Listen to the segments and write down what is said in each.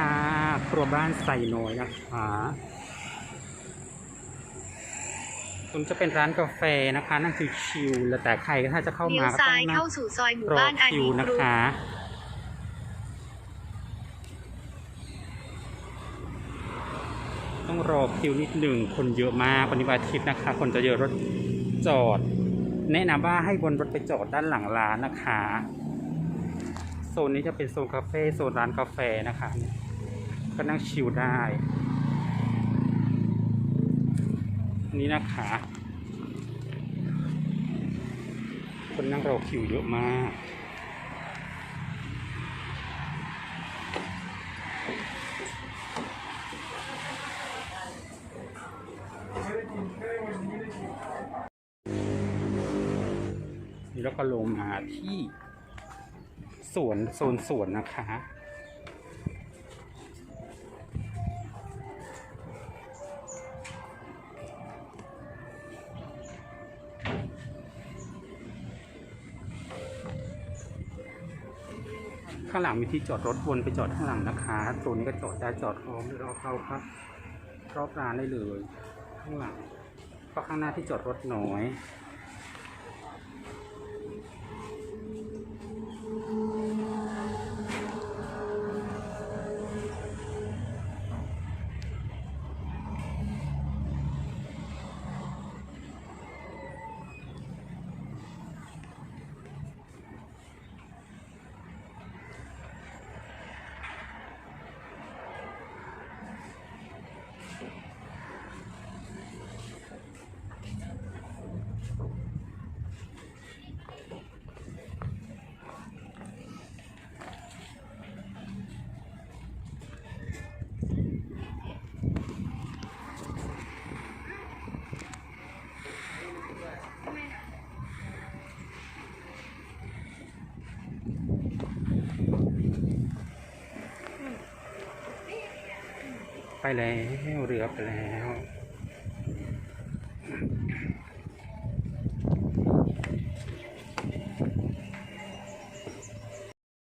ค่ะครัวบ้านใส่น้อยนะคะตรงจะเป็นร้านกาแฟนะคะ นั่งชิวๆแล้วแต่ใครถ้าจะเข้าเลี้ยมาวก็ต้ซ้าอยงนั่งเข้าสู่ซอยหมู่รอบ้านอาคิวนีนะกรุ๊ปคะต้องรอคิวนิดหนึ่งคนเยอะมากวันนี้วันอาทิตย์นะคะ คนจะเยอะรถจอด แนะนำว่าให้บนรถไปจอดด้านหลังร้านนะคะ โซนนี้จะเป็นโซนคาเฟ่โซนร้านกาแฟนะคะ ก็นั่งชิลได้นี่นะคะคนนั่งรอคิวเยอะมาก นี่แล้วก็ลงมาที่สวนโซนสวนนะคะ ข้างหลังมีที่จอดรถวนไปจอดข้างหลังนะคะโซนนี้ก็จอดได้จอดพร้อมรอเข้าครับรอบร้านได้เลย ข้างหลังก็ข้างหน้าที่จอดรถน้อย ไปแล้วเรือไปแล้ว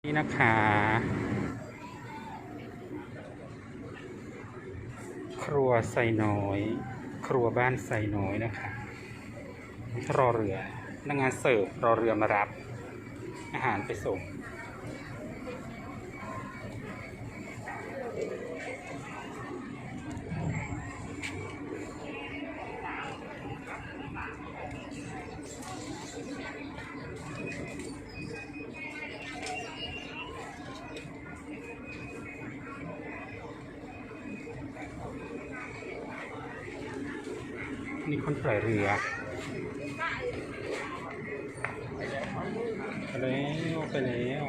นี่นะคะครัวไซน้อย ครัวบ้านไซน้อยนะคะรอเรือนักงานเสิร์ฟรอเรือมารับ อาหารไปส่ง นี่คนปล่อยเรือไปแล้วไปแล้ว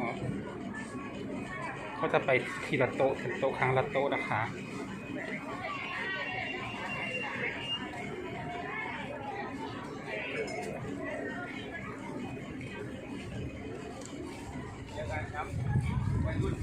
เขาจะไปทีละโต๊ะทีละโต๊ะครั้งละโต๊ะนะคะยังไงครับวัยรุ่น